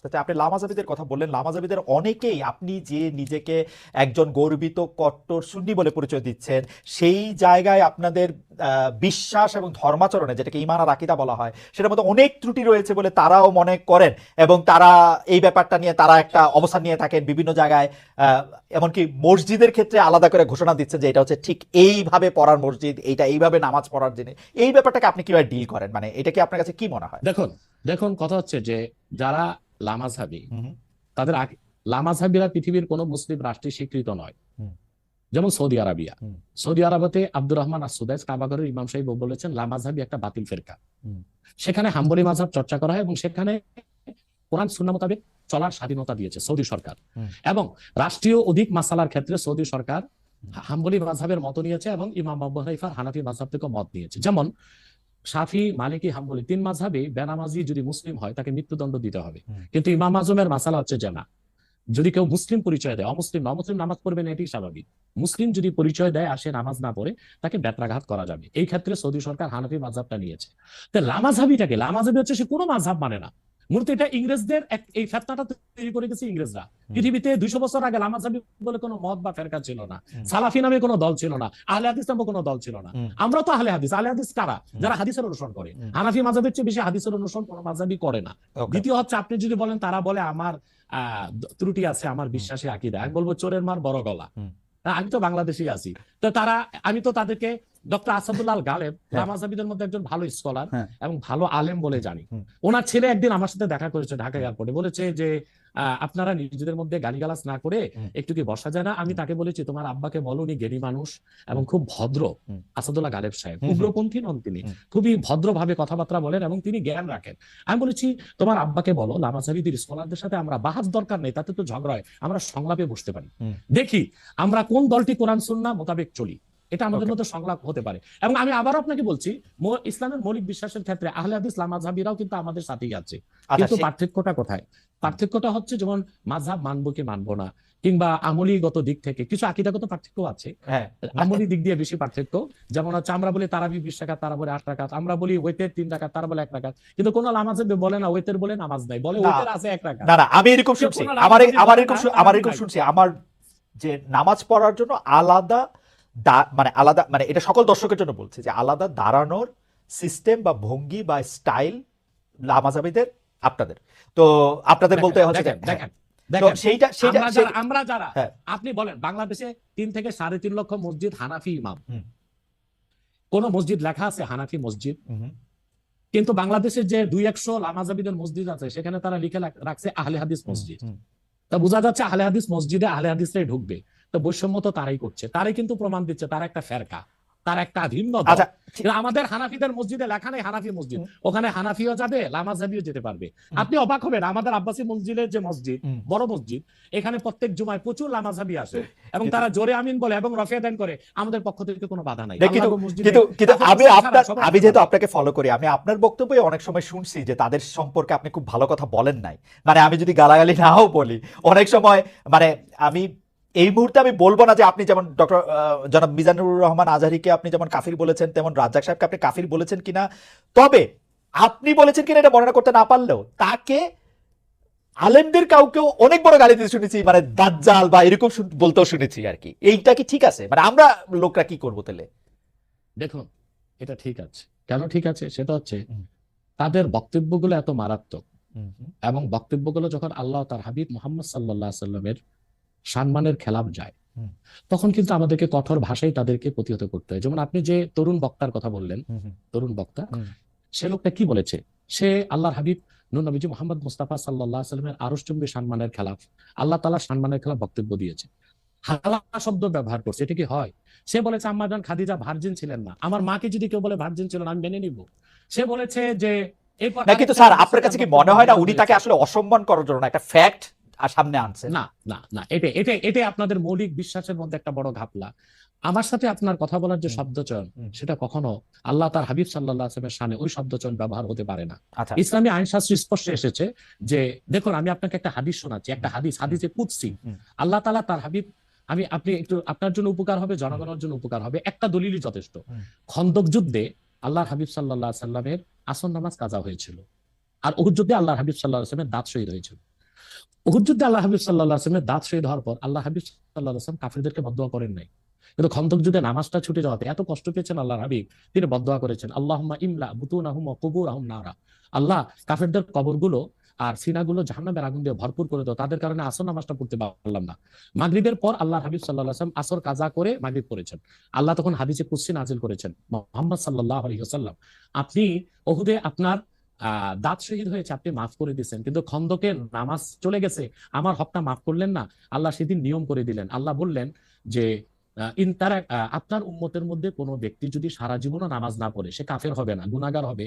চাই। আপনি লামাজাবিদের কথা বললেন। লামাজাবিদের অনেকেই আপনি যে নিজেকে একজন গর্বিত কট্টর সুন্নি বলে পরিচয় দিচ্ছেন, সেই জায়গায় আপনাদের বিশ্বাস এবং ধর্মাচরণে, যেটাকে ইমানা আর আকিদা বলা হয়, সেটার মধ্যে অনেক ত্রুটি রয়েছে বলে তারাও মনে করেন এবং তারা এই ব্যাপারটা নিয়ে তারা একটা অবস্থান নিয়ে থাকেন বিভিন্ন জায়গায় এমনকি মসজিদের ক্ষেত্রে আলাদা করে ঘোষণা দিচ্ছেন যে এটা হচ্ছে ঠিক এইভাবে পড়ার মসজিদ এইটা এইভাবে নামাজ পড়ার জিনিস। এই ব্যাপারটাকে আপনি কীভাবে ডিল করেন? মানে এটা কি আপনার কাছে কি মনে হয়? দেখুন দেখুন, কথা হচ্ছে যে যারা লামাজহাবি তাদের আগে- পৃথিবীর কোনো মুসলিম রাষ্ট্রে স্বীকৃত নয়। যেমন সৌদি আরবিয়া। সৌদি আরবতে আব্দুর রহমান আসুদাইস কাবাগরের ইমাম সাহেব বলেছেন লামাজহাবি একটা বাতিল ফেরকা। সেখানে হাম্বলি মাযহাব চর্চা করা হয় এবং সেখানে কোরআন সুন্নাহ মোতাবেক চলার স্বাধীনতা দিয়েছে সৌদি সরকার। এবং রাষ্ট্রীয় অধিক মাসালার ক্ষেত্রে সৌদি সরকার হাম্বলি মাযহাবের মত নিয়েছে এবং ইমাম আবু হানিফার হানাফি মাযহাব থেকে মত নিয়েছে। যেমন শাফি মালিকি হাম্বলি তিন মাঝাবি বেনামাজি যদি মুসলিম হয় তাকে মৃত্যুদণ্ড দিতে হবে। কিন্তু ইমাম আজমের মাসালা হচ্ছে যে না যদি কেউ মুসলিম পরিচয় দেয় অমুসলিম অমুসলিম নামাজ পড়বে না এটি স্বাভাবিক। মুসলিম যদি পরিচয় দেয় আসে নামাজ না পড়ে তাকে বেত্রাঘাত করা যাবে। এই ক্ষেত্রে সৌদি সরকার হানাফি মাঝাবটা নিয়েছে। তো লামাঝাবিটাকে লামাঝাবি হচ্ছে সে কোনো মাঝাব মানে না। মূলত এটা ইংরেজদের এই ফেতনাটা তৈরি করে গেছে ইংরেজরা। পৃথিবীতে দুইশো বছর আগে লামাঝাবি বলে কোনো মত বা ফেরকা ছিল না। সালাফি নামে কোনো দল ছিল না। আহলে হাদিস নামে কোনো দল ছিল না। আমরা তো আহলে হাদিস। আহলে হাদিস কারা? যারা হাদিসের অনুসরণ করে। হানাফি মাযহাবের চেয়ে বেশি হাদিসের অনুসরণ কোনো মাযহাবই করে না। দ্বিতীয় হচ্ছে আপনি যদি বলেন তারা বলে আমার আহ, ত্রুটি আছে আমার বিশ্বাসে আকিদা। আমি বলব চোরের মার বড় গলা। হ্যাঁ, আমি তো বাংলাদেশি আছি। তো তারা আমি তো তাদেরকে ডক্টর আসাদুল্লাহ গালেব হ্যাঁ। লামাজাবিদের মধ্যে একজন ভালো স্কলার হ্যাঁ। এবং ভালো আলেম বলে জানি। ওনার ছেলে একদিন আমার সাথে দেখা করেছে ঢাকা এয়ারপোর্টে বলেছে যে আপনারা নিজেদের মধ্যে গালিগালাজ না করে একটু কি বসা যায় না? আমি তাকে বলেছি তোমার আব্বাকে বলো উনি জ্ঞানী মানুষ এবং খুব ভদ্র। আসাদুল্লাহ গালেব সাহেব। উগ্রপন্থী নন তিনি। খুবই ভদ্রভাবে কথাবার্তা বলেন এবং তিনি জ্ঞান রাখেন। আমি বলেছি তোমার আব্বাকে বলো লামাজাবিদের স্কলারদের সাথে আমরা বাহাস দরকার নেই তাতে তো ঝগড়া হয়। আমরা সংলাপে বসতে পারি। দেখি আমরা কোন দলটি কোরআন সুন্না মোতাবেক চলি? এটা আমাদের মধ্যে সংলাপ হতে পারে। এবং আমি আবার আপনাকে বলছি ইসলামের মৌলিক বিশ্বাসের ক্ষেত্রে আহলে হাদিস লামাজাবিরাও কিন্তু আমাদের সাথেই আছে। আচ্ছা কিন্তু পার্থক্যটা কোথায়? পার্থক্যটা হচ্ছে যেমন মাঝহাব মানবো কি মানবো না কিংবা আমলিগত দিক থেকে কিছু আকিদাগত পার্থক্য আছে। হ্যাঁ। আমলি দিক দিয়ে বেশি পার্থক্য। যেমন হচ্ছে আমরা বলি তারাবি বিশ টাকা তারা বলে আট টাকা আমরা বলি ওয়েতের তিন টাকা তারা বলে এক টাকা। কিন্তু কোন নামাজে বলে না ওয়েতের বলে নামাজ নাই বলে। ওয়েতের আছে এক টাকা। না আমি এরকম শুনছি। আমার আমার এরকম আমার এরকম শুনছি। আমার যে নামাজ পড়ার জন্য আলাদা মানে আলাদা মানে এটা সকল দর্শকের জন্য বলছি যে আলাদা দাঁড়ানোর সিস্টেম বা ভঙ্গি বা স্টাইল লামাজাবিদের আপনাদের। তো আপনাদের বলতে হচ্ছে দেখেন সেইটা সেইটা আমরা যারা হ্যাঁ। আপনি বলেন বাংলাদেশে তিন থেকে সাড়ে তিন লক্ষ মসজিদ হানাফি ইমাম। কোন মসজিদ লেখা আছে হানাফি মসজিদ? কিন্তু বাংলাদেশের যে দুই একশো লামাজাবিদের মসজিদ আছে সেখানে তারা লিখে রাখছে আহলে হাদিস মসজিদ। তা বোঝা যাচ্ছে আহলে হাদিস মসজিদে আহলে হাদিসরাই ঢুকবে। তো বৈষম্য তো তারাই করছে। তারাই কিন্তু প্রমাণ দিচ্ছে তার একটা ফেরকা তার একটা ভিন্ন। আচ্ছা আমাদের হানাফিদের মসজিদে লেখা নেই হানাফি মসজিদ। ওখানে হানাফিও যাবে লামাজাবিও যেতে পারবে। আপনি অবাক হবেন আমাদের আব্বাসী মসজিদের যে মসজিদ বড় মসজিদ এখানে প্রত্যেক জুমায় প্রচুর লামাজাবি আসে। এবং তারা জোরে আমিন বলে এবং রফিয়া দেন করে আমাদের পক্ষ থেকে কোনো বাধা নাই। কিন্তু কিন্তু আমি আপনার আমি যেহেতু আপনাকে ফলো করি আমি আপনার বক্তব্যে অনেক সময় শুনছি যে তাদের সম্পর্কে আপনি খুব ভালো কথা বলেন নাই। মানে আমি যদি গালাগালি নাও বলি অনেক সময় মানে আমি এই মুহূর্তে আমি বলব না যে আপনি যেমন ডক্টর জনাব মিজানুর রহমান আজহারিকে আপনি যেমন কাফির বলেছেন তেমন রাজ্জাক সাহেবকে আপনি কাফির বলেছেন কিনা তবে আপনি বলেছেন কিনা এটা বর্ণনা করতে না পারলেও তাকে আলেমদের কাউকেও অনেক বড় গালি দিতে শুনেছি মানে দাজ্জাল বা এরকম বলতেও শুনেছি আর কি। এইটা কি ঠিক আছে? মানে আমরা লোকরা কি করব তাহলে? দেখুন এটা ঠিক আছে। কেন ঠিক আছে? সেটা হচ্ছে তাদের বক্তব্যগুলো এত মারাত্মক এবং বক্তব্যগুলো যখন আল্লাহ তার হাবিব মোহাম্মদ সাল্লাহ সাল্লামের সম্মানের খেলাফ যায়। তখন কিন্তু আমাদেরকে কঠোর ভাষায় তাদেরকে প্রতিহত করতে হয়। যেমন আপনি যে তরুণ বক্তার কথা বললেন তরুণ বক্তা সে লোকটা কি বলেছে? সে আল্লাহর হাবিব নবীজি মোহাম্মদ মুস্তাফা সাল্লাহ সাল্লামের আরসচুম্বী সম্মানের খেলাফ। আল্লাহ তালা সম্মানের খেলাফ বক্তব্য দিয়েছে। হালা শব্দ ব্যবহার করছে এটা কি হয়? সে বলেছে আম্মা জান খাদিজা ভার্জিন ছিলেন না। আমার মাকে যদি কেউ বলে ভার্জিন ছিল আমি মেনে নিব। সে বলেছে যে কিন্তু স্যার আপনার কাছে কি মনে হয় না উনি তাকে আসলে অসম্মান করার জন্য একটা ফ্যাক্ট সামনে আনছেন না না না এটা এটা এটা আপনাদের মৌলিক বিশ্বাসের মধ্যে একটা বড় ঘাপলা। আমার সাথে আপনার কথা বলার যে শব্দচয়ন সেটা কখনো আল্লাহ তার হাবিব সাল্লাহ আসলামের সামনে ওই শব্দচয়ন ব্যবহার হতে পারে না। আচ্ছা। ইসলামী আইনশাস্ত্র স্পষ্ট এসেছে যে দেখুন আমি আপনাকে একটা হাদিস শোনাচ্ছি একটা হাদিস হাদিসে কুৎসি আল্লাহ তালা তার হাবিব আমি আপনি একটু আপনার জন্য উপকার হবে জনগণের জন্য উপকার হবে একটা দলিলই যথেষ্ট। খন্দক যুদ্ধে আল্লাহ হাবিব সাল্লাহ সাল্লামের আসন নামাজ কাজা হয়েছিল। আর উহুদ যুদ্ধে আল্লাহ হাবিব সাল্লাহ আসলামের দাঁত শহীদ হয়েছিল। উহুদ যুদ্ধে আল্লাহ হাবিব সাল্লাহ আসলামের দাঁত শহীদ হওয়ার পর আল্লাহ হাবিব সাল্লাহ আসলাম কাফিরদেরকে বদোয়া করেন নাই। কিন্তু খন্দক যুদ্ধে নামাজটা ছুটে যাওয়াতে এত কষ্ট পেয়েছেন আল্লাহ হাবিব, তিনি বদোয়া করেছেন। আল্লাহ ইমলা বুতুন আহম কবুর আহম নারা। আল্লাহ কাফেরদের কবরগুলো আর সিনাগুলো জাহান্নামের আগুন দিয়ে ভরপুর করে দাও, তাদের কারণে আসর নামাজটা পড়তে পারলাম না। মাগরিবের পর আল্লাহ হাবিব সাল্লাহ আসলাম আসর কাজা করে মাগরিব করেছেন আল্লাহ তখন হাদিসে কুসি নাজিল করেছেন, মোহাম্মদ সাল্লাহ আলহিহাল্লাম আপনি ওহুদে আপনার দাঁত শহীদ হয়েছে, আপনি মাফ করে দিচ্ছেন কিন্তু খন্দকের নামাজ চলে গেছে, আমার হকটা মাফ করলেন না, আল্লাহ সেদিন নিয়ম করে দিলেন। আল্লাহ বললেন যে তারা আপনার উন্মতের মধ্যে কোনো ব্যক্তি যদি সারা জীবনও নামাজ না পড়ে, সে কাফের হবে না গুনাগার হবে।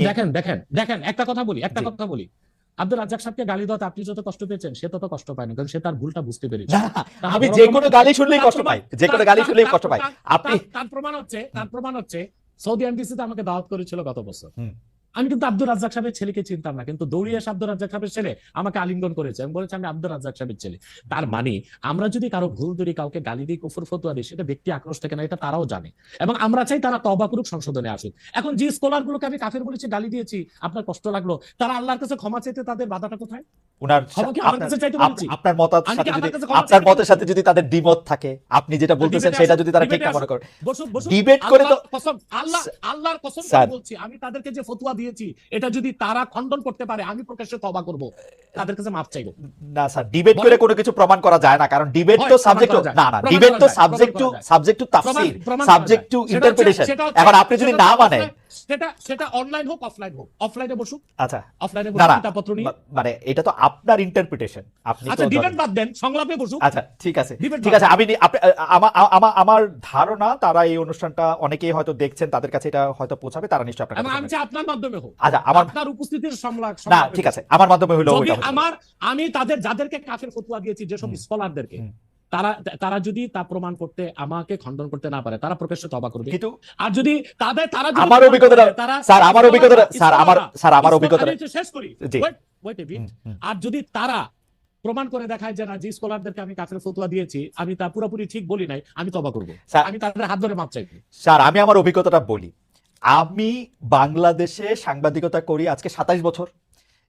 দেখেন দেখেন দেখেন একটা কথা বলি একটা কথা বলি। আব্দুল রাজ্জাক সাহেবকে গালি দেওয়াতে আপনি যত কষ্ট পেয়েছেন সে তত কষ্ট পায়নি কারণ সে তার ভুলটা বুঝতে পেরেছে। আমি যে কোনো গালি শুনলেই কষ্ট পাই যে কোনো গালি শুনলেই কষ্ট পাই। আপনি তার- প্রমাণ হচ্ছে তার প্রমাণ হচ্ছে সৌদি এমবিসিতে আমাকে দাওয়াত করেছিল গত বছর। আমি কিন্তু আব্দুল রাজ্জাক সাহেবের ছেলেকে চিনতাম না কিন্তু দৌড়িয়ে এসে আব্দুল রাজ্জাক সাহেবের ছেলে আমাকে আলিঙ্গন করেছে। আমি বলেছি আমি আব্দুল রাজ্জাক সাহেবের ছেলে। তার মানে আমরা যদি কারও ভুল ধরি কাউকে গালি দিই কুফর ফতুয়া দিই সেটা ব্যক্তি আক্রোশ থেকে না এটা তারাও জানে। এবং আমরা চাই তারা তবা করুক সংশোধনে আসুক। এখন যে স্কলার গুলোকে আমি কাফের বলেছি গালি দিয়েছি আপনার কষ্ট লাগল তারা আল্লাহর কাছে ক্ষমা চাইতে তাদের বাধাটা কোথায়? আপনার- মতের সাথে যদি তাদের দ্বিমত থাকে আপনি যেটা বলতেছেন সেটা যদি তারা ঠিক না মনে করে। ডিবেট করে তো আল্লাহ আল্লাহর কসম বলছি আমি তাদেরকে যে ফতুয়া দিয়েছি। এটা যদি তারা খণ্ডন করতে পারে আমি প্রকাশ্যে তবা করব। তাদের কাছে মাফ চাইব না স্যার ডিবেট করে কোনো কিছু প্রমাণ করা যায় না কারণ ডিবেট তো সাবজেক্ট না না ডিবেট তো সাবজেক্ট টু। সাবজেক্ট টু তাফসীর সাবজেক্ট টু ইন্টারপ্রিটেশন এখন আপনি যদি না মানেন সেটা সেটা অনলাইন হোক অফলাইন হোক। অফলাইনে বসুক। আচ্ছা। অফলাইনে বসুক। কিতাবপত্র নিয়ে। মানে এটা তো আপনার ইন্টারপ্রিটেশন আপনি আচ্ছা ডিবেট বাদ দেন সংলাপে বসুক। আচ্ছা ঠিক আছে। ঠিক আছে আমি আমার আমার ধারণা তারা এই অনুষ্ঠানটা অনেকেই হয়তো দেখছেন তাদের কাছে এটা হয়তো পৌঁছাবে তারা নিশ্চয়ই আপনার আমি চাই আপনার মাধ্যমে হোক। আচ্ছা আমার আপনার উপস্থিতির সংলাপ না ঠিক আছে আমার মাধ্যমে হলো পারে। আমার আমি তাদের যাদেরকে কাফের ফতুয়া দিয়েছি যেসব স্কলারদেরকে তারা তারা যদি তা প্রমাণ করতে আমাকে খণ্ডন করতে না পারে তারা প্রকাশ্যে তবা করবে কিন্তু আর যদি তাদের তারা আমার প্রমাণ অভিজ্ঞতাটা- করে, তারা স্যার আমার অভিজ্ঞতা স্যার আমার স্যার আমার অভিজ্ঞতা শেষ করি জি। Bit. হুম, হুম। আর যদি তারা প্রমাণ করে দেখায় যে না যে স্কলারদেরকে আমি কাফের ফতুয়া দিয়েছি আমি তা পুরোপুরি ঠিক বলি নাই আমি তবা করব স্যার আমি তাদের হাত ধরে মাপ চাইব স্যার আমি আমার অভিজ্ঞতাটা বলি আমি বাংলাদেশে সাংবাদিকতা করি আজকে সাতাশ বছর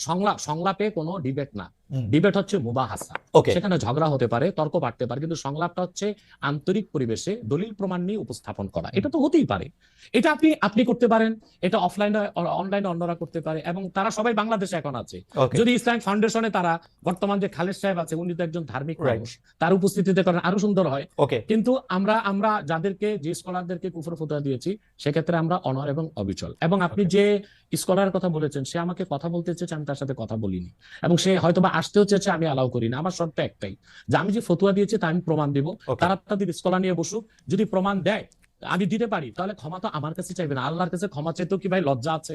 সংলাপ সংলাপে কোনো ডিবেট না। ডিবেট হচ্ছে মুবাহাসা। সেখানে ঝগড়া হতে পারে তর্ক বাড়তে পারে কিন্তু সংলাপটা হচ্ছে আন্তরিক পরিবেশে দলিল প্রমাণ নিয়ে উপস্থাপন করা। এটা তো হতেই পারে। এটা আপনি আপনি করতে পারেন এটা অফলাইনে অনলাইনে অন্যরা করতে পারে এবং তারা সবাই বাংলাদেশে এখন আছে। যদি ইসলামিক ফাউন্ডেশনে তারা বর্তমান যে খালেদ সাহেব আছে উনি তো একজন ধার্মিক মানুষ তার উপস্থিতিতে করেন আরও সুন্দর হয়। কিন্তু আমরা আমরা যাদেরকে যে স্কলারদেরকে কুফর ফতোয়া দিয়েছি সেক্ষেত্রে আমরা অনর এবং অবিচল। এবং আপনি যে স্কলারের কথা বলেছেন সে আমাকে কথা বলতে চেয়েছে আমি তার সাথে কথা বলিনি। এবং সে হয়তো বা আসতেও চেয়েছে আমি অ্যালাউ করি না। আমার শর্ত একটাই যে আমি যে ফতুয়া দিয়েছি তা আমি প্রমাণ দিব। তারা তাদের স্কলার নিয়ে বসুক যদি প্রমাণ দেয় আমি দিতে পারি তাহলে ক্ষমা তো আমার কাছে চাইবে না। আল্লাহর কাছে ক্ষমা চাইতেও কি ভাই লজ্জা আছে?